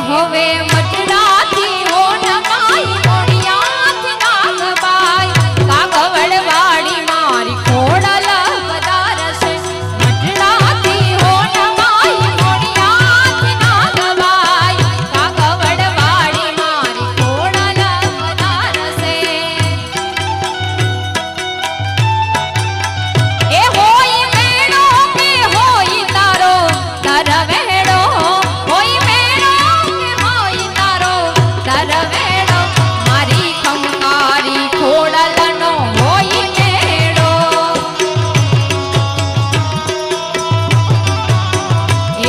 હવે